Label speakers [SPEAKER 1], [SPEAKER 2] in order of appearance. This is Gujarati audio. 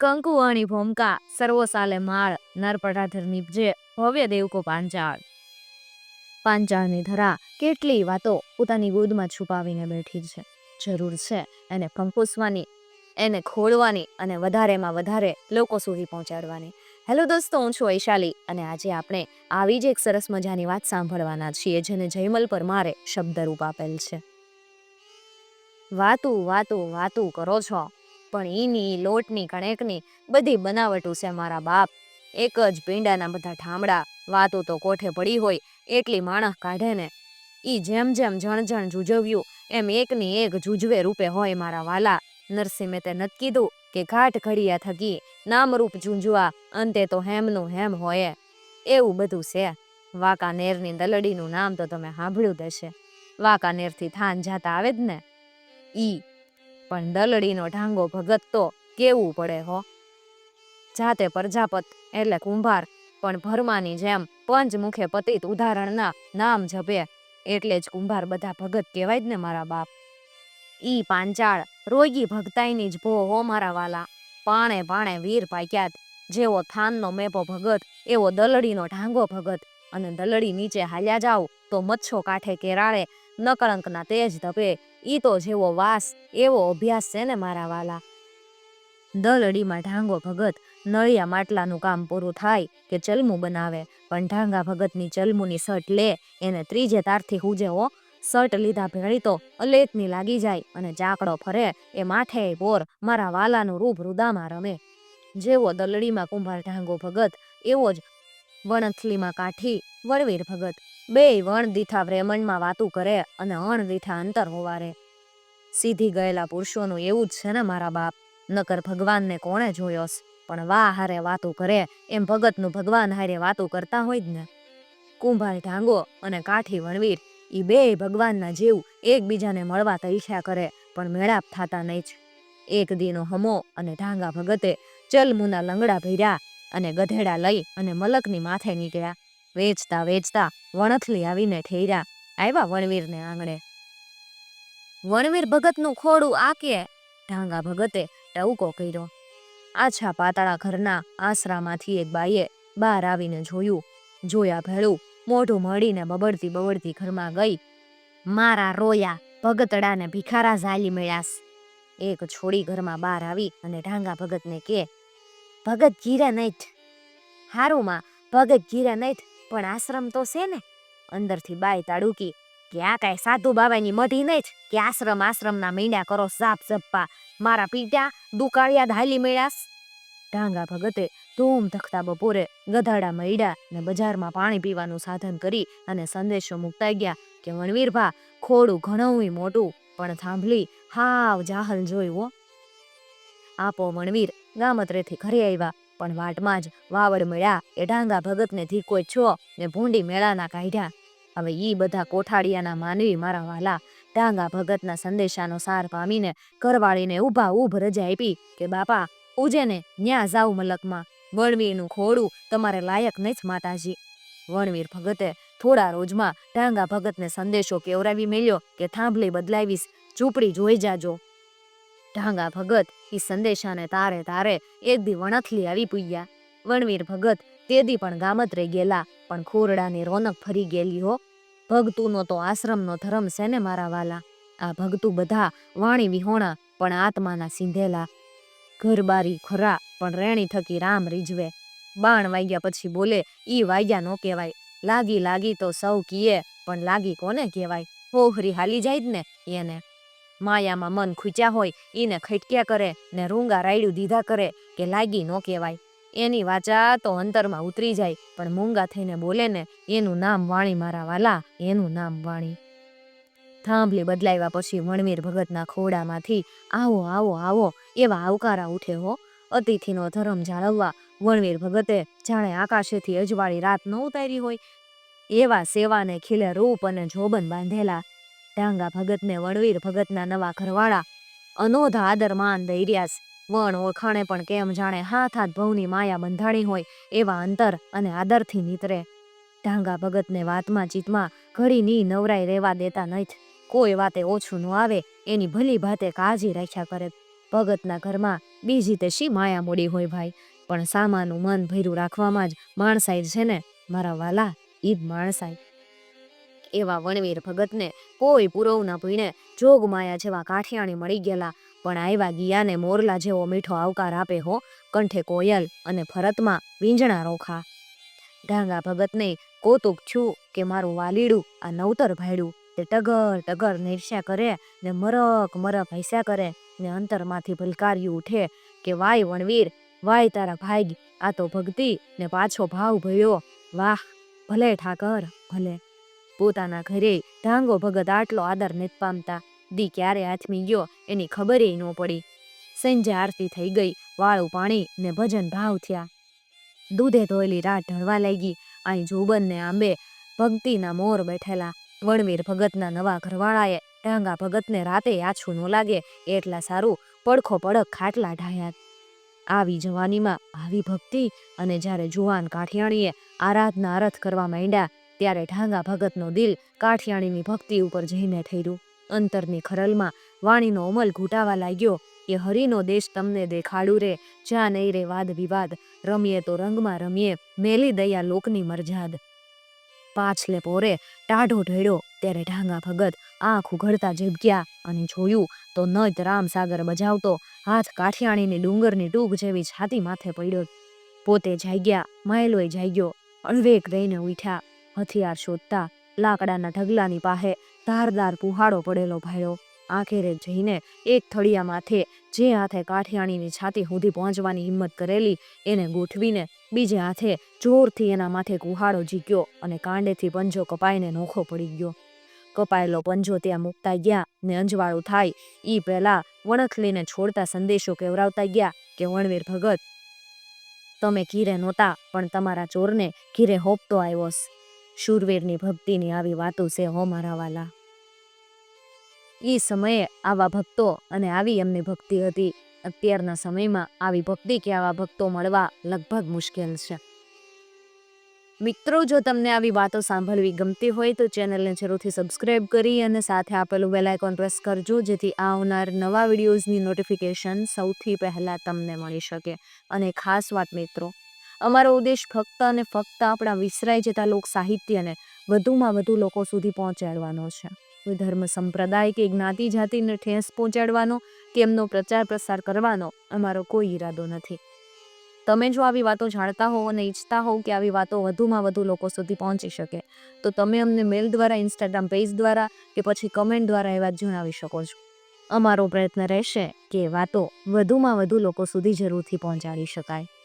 [SPEAKER 1] કંકુવાણી ભૂમકા, સર્વોસાલે માળ નરપટાધર નીપજે, ભવ્ય દેવકો પાંચાળ. પાંચાળની ધરા કેટલી વાતો પોતાની ગોદમાં છુપાવીને બેઠી છે. જરૂર છે એને ફંફૂસવાની એને ખોળવાની અને વધારેમાં વધારે લોકો સુધી પહોંચાડવાની. હેલો દોસ્તો, હું છું વૈશાલી અને આજે આપણે આવી જ એક સરસ મજાની વાત સાંભળવાના છીએ જેને જયમલ પરમારે શબ્દરૂપ આપેલ છે. વાતું વાતું વાતું કરો છો. પણ ઈની, લોટની, કણેકની બધી બનાવટું છે મારા બાપ. એક જ પીંડાના બધા ઠામડા, વાતું તો કોઠે પડી હોય, એટલી માણસ કાઢે ને. ઈ જેમ જેમ જણ જણ જુજવ્યું, એમ એકની એક જુજવે રૂપે હોય મારા વાલા. નરસિંહ તે નથી કીધું કે ઘાટ ઘડિયા થકી નામરૂપ ઝૂંઝવા અંતે તો હેમનું હેમ હોય. એવું બધું છે. વાંકાનેરની દલડીનું નામ તો તમે સાંભળ્યું જ હશે. વાંકાનેરથી થાન જાતા આવે જ ને. ઈ પણ દલડીનો ઢાંગો ભગત તો કેવું પડે હો? જાતે પ્રજાપત એટલે કુંભાર, પણ ભરમાની જેમ પંચમુખે પતિત ઉદાહરણના નામ જપે એટલે જ કુંભાર બધા ભગત કહેવાય જ ને મારા બાપ. ઈ પાંચાળ રોગી ભગતાઈની જ ભો હો મારા વાલા. પાણે પાણે વીર પાક્યાત, જેવો થાનનો મેપો ભગત, એવો દલડીનો ઢાંગો ભગત. અને દલડી નીચે હાલ્યા જાવ તો મચ્છો કાંઠે કેરાળે નકળંકના તેજ ધપે ઈ તો જેવો વાસ, એવો અભ્યાસ છે ને મારા વાલા. દલડીમાં ઢાંગો ભગત નળિયા માટલાનું કામ પૂરું થાય કે ચલમું બનાવે, પણ ઢાંગા ભગતની ચલમુની સટ લે, એને ત્રીજે તારથી હુજે હો. સટ લીધા ભેળી તો અલેતની લાગી જાય અને ચાકડો ફરે, એ માથે બોર મારા વાલાનું રૂપ રૂદામાં રમે. જેવો દલડીમાં કુંભાર ઢાંગો ભગત, એવો જ વણથલીમાં કાઠી વળવીર ભગત. બે વણ દીઠા વ્રેમણમાં વાતું કરે અને અણ દીઠા અંતર હોવારે. સીધી ગયેલા પુરુષોનું એવું જ છે ને મારા બાપ, નકર ભગવાનને કોણે જોયોસ? પણ વાહ હારે વાતું કરે એમ ભગતનું ભગવાન હારે વાતું કરતા હોય જ ને. કુંભાર ઢાંગો અને કાઠી વણવીર, ઈ બે ભગવાનના જેવું એકબીજાને મળવા તૈસ્યા કરે, પણ મેળાપ થતા નહીં જ. એક દીનો હમો અને ઢાંગા ભગતે ચલમુના લંગડા ભર્યા અને ગધેડા લઈ અને મલકની માથે નીકળ્યા. વેચતા વેચતા વણથલી આવીને ઠેર્યા. આવ્યા વણવીરને આંગણે. વણવીર ભગતનું ખોડું આકે ઢાંગા ભગતે ટવકો કર્યો. આછા પાતાળા ઘરના આસરામાંથી એક બાઈએ બહાર આવીને જોયું. જોયા ભેળું મોઢું મળીને બબડતી બબડતી ઘરમાં ગઈ. મારા રોયા ભગતડાને ભિખારા ઝાલી મળ્યાસ. એક છોડી ઘરમાં બહાર આવી અને ઢાંગા ભગતને કે, ભગત ગીરે નઈઠ હારું માં ભગત ગીરે નૈઠ? પણ આશ્રમ તો છે ને. અંદરથી બાય તાડુકી કે આ કાંઈ સાધુ બાબાની મઢી જ, કે આશ્રમ આશ્રમના મીંડા કરો સાપ સપ્પા મારા પીટ્યા દુકાળિયા ધાલી મેળાસ ઢાંગા ભગતે ધૂમ ધખતા બપોરે ગધાડા મૈડા ને બજારમાં પાણી પીવાનું સાધન કરી અને સંદેશો મુકતા ગયા કે વણવીરભા ખોડું ઘણું મોટું, પણ થાંભલી હાવ જાહલ જોયું હો. આપો વણવીર, ગામત્રેથી ઘરે આવ્યા પણ વાટમાં જ વાવડ મળ્યા. એ ડાંગા ભગતને ધીકો છો ને ભૂંડી મેળાના કાઢ્યા. હવે ઈ બધા કોઠાળિયાના માનવી મારા વાલા ડાંગા ભગતના સંદેશાનો સાર પામીને કરવાળીને ઊભા ઊભ રજા આપી કે, બાપા ઉજેને ન્યા જાવ મલકમાં. વણવીરનું ખોડું તમારે લાયક નહીં માતાજી. વણવીર ભગતે થોડા રોજમાં ઢાંગા ભગતને સંદેશો કેવરાવી મેલ્યો કે, થાંભલી બદલાવીશ, ઝૂંપડી જોઈ જાજો. ઢાંગા ભગત ઈ સંદેશાને તારે તારે એક દી વણથલી આવી પૂગ્યા વણવીર ભગત તે દી પણ ગામત્રે ગયેલા, પણ ખોરડાની રોનક ફરી ગયેલી હો. ભગતુનો તો આશ્રમનો ધર્મ છે મારા વાલા. આ ભગતુ બધા વાણી વિહોણા, પણ આત્માના સિંધેલા. ઘરબારી ખરા, પણ રેણી થકી રામ રીઝવે. બાણ વાગ્યા પછી બોલે, ઈ વાગ્યા નો કહેવાય. લાગી લાગી તો સૌ કીએ, પણ લાગી કોને કહેવાય? હોહરી હાલી જાય જ ને એને. માયામાં મન ખૂચ્યા હોય એને ખટક્યા કરે ને રૂંગા રાયડું દીધા કરે કે લાગી ન કહેવાય. એની વાચા તો અંતરમાં ઉતરી જાય, પણ મૂંગા થઈને બોલે ને, એનું નામ વાણી મારા વાલા, એનું નામ વાણી. થાંભલી બદલાવ્યા પછી વણવીર ભગતના ખોડામાંથી, આવો આવો આવો, એવા આવકારા ઉઠે હો. અતિથિનો ધર્મ જાળવવા વણવીર ભગતે જાણે આકાશેથી અજવાળી રાત ન ઉતારી હોય, એવા સેવાને ખીલે રૂપ અને જોબન બાંધેલા ઢાંગા ભગતને વણવીર ભગતના નવા ઘરવાળા. અનોધા આદર માન દૈર્યાસ. વણ ઓળખાણે પણ કેમ જાણે હાથ હાથ ભવની માયા બંધાણી હોય એવા અંતર અને આદરથી નીતરે. ઢાંગા ભગતને વાતમાં ચિતમાં ઘડી ની નવરાઈ રહેવા દેતા નહીં કોઈ વાતે ઓછું ન આવે એની ભલી ભાતે કાળજી રાખ્યા કરે. ભગતના ઘરમાં બીજી તે શી માયા મોડી હોય ભાઈ? પણ સામાનું મન ભર્યું રાખવામાં જ માણસાઈ છે ને? મારા વાલા ઈદ માણસાઈ. એવા વણવીર ભગતને કોઈ પૂરવ ના ભીણે જોગમાયા જેવા કાઠિયાણી મળી ગયેલા. પણ આવ્યા ગિયાને મોરલા જેવો મીઠો આવકાર આપે હો, કંઠે કોયલ અને ફરતમાં વીંજણા રોખા. ઢાંગા ભગતને કોતુક છું કે મારું વાલીડું આ નવતર ભાડ્યું તે ટગર ટગર નિર્સ્યા કરે ને મરક મરક હૈસ્યા કરે ને અંતરમાંથી ભલકાર્યું ઉઠે કે વાય વણવીર, વાય તારા ભાગ આ તો ભક્તિ ને પાછો ભાવ ભયો. વાહ, ભલે ઠાકર, ભલે. પોતાના ઘરે ઢાંગો ભગત આટલો આદર નથી પામતા. દી ક્યારે હાથમી ગયો એની ખબરે ન પડી. સંજે આરતી થઈ ગઈ, વાળું પાણી ને ભજન ભાવ થયા. દૂધે ધોયેલી રાત ઢળવા લાગી. અહીં જોબન ને આંબે ભક્તિના મોર બેઠેલા. વણવીર ભગતના નવા ઘરવાળાએ ઢાંગા ભગતને રાતે આછું ન લાગે એટલા સારું પડખો પડખ ખાટલા ઢાયા. આવી જવાનીમાં આવી ભક્તિ અને જ્યારે જુવાન કાઠિયાણીએ આરાધના આરથ કરવા માંડ્યા ત્યારે ઢાંગા ભગતનો દિલ કાઠિયાણીની ભક્તિ ઉપર જઈને ઠર્યું. અંતરની ખરલમાં વાણીનો અમલ ઘૂંટાવા લાગ્યો કે હરિનો દેશ તમને દેખાડું રે જ્યાં નહીં રે વાદ વિવાદ, રમીએ તો રંગમાં રમીએ, મેલી દયા લોકની મરજાદ પાછલે પોરે ટાઢો ઢળ્યો ત્યારે ઢાંગા ભગત આંખ ઉઘડતા ઝબક્યા અને જોયું તો નજ રામ સાગર બજાવતો હાથ કાઠિયાણીની ડુંગરની ટૂંક જેવી છાતી માથે પડ્યો. પોતે જાગ્યા માયલોય જાગ્યો અણવેક રહીને ઉઠ્યા. હથિયાર શોધતા લાકડાના ઢગલાની પાસે ધારદાર પુહાડો પડેલો ભાળ્યો આખેરે જઈને એક થળિયા માથે જે હાથે કાઠિયાણીની છાતી સુધી પહોંચવાની હિંમત કરેલી, એને ગોઠવીને બીજે હાથે જોરથી એના માથે કુહાડો ઝીક્યો અને કાંડેથી પંજો કપાઈને નોખો પડી ગયો. કપાયેલો પંજો ત્યાં મૂકતા ગયા ને અંજવાળું થાય ઈ પહેલા વણખલીને છોડતા સંદેશો કેવરાવતા ગયા કે, વણવીર ભગત, તમે કીરે નહોતા, પણ તમારા ચોરને કીરે હોપતો આવ્યોસ. શૂરવીરની ભક્તિની આવી વાતો છે હો મારા વાલા. એ સમયે આવા ભક્તો અને આવી એમની ભક્તિ હતી. અત્યારના સમયમાં આવી ભક્તિ કે આવા ભક્તો મળવા લગભગ મુશ્કેલ છે. મિત્રો, જો તમને આવી વાતો સાંભળવી ગમતી હોય તો ચેનલને જરૂરથી સબસ્ક્રાઇબ કરી અને સાથે આપેલું બેલ આઇકોન પ્રેસ કરજો, જેથી આવનાર નવા વિડીયોઝની નોટિફિકેશન સૌથી પહેલાં તમને મળી શકે. અને ખાસ વાત મિત્રો અમારો ઉદ્દેશ ફક્ત અને ફક્ત આપણા વિસરાઈ જતા લોક સાહિત્યને વધુમાં વધુ લોકો સુધી પહોંચાડવાનો છે. કોઈ ધર્મ સંપ્રદાય કે જ્ઞાતિ જાતિને ઠેસ પહોંચાડવાનો કે એમનો પ્રચાર પ્રસાર કરવાનો અમારો કોઈ ઈરાદો નથી. તમે જો આવી વાતો જાણતા હો અને ઈચ્છતા હોવ કે આવી વાતો વધુમાં વધુ લોકો સુધી પહોંચી શકે, તો તમે અમને મેલ દ્વારા, ઇન્સ્ટાગ્રામ પેજ દ્વારા કે પછી કમેન્ટ દ્વારા એ વાત જણાવી શકો છો. અમારો પ્રયત્ન રહેશે કે વાતો વધુમાં વધુ લોકો સુધી જરૂરથી પહોંચાડી શકાય.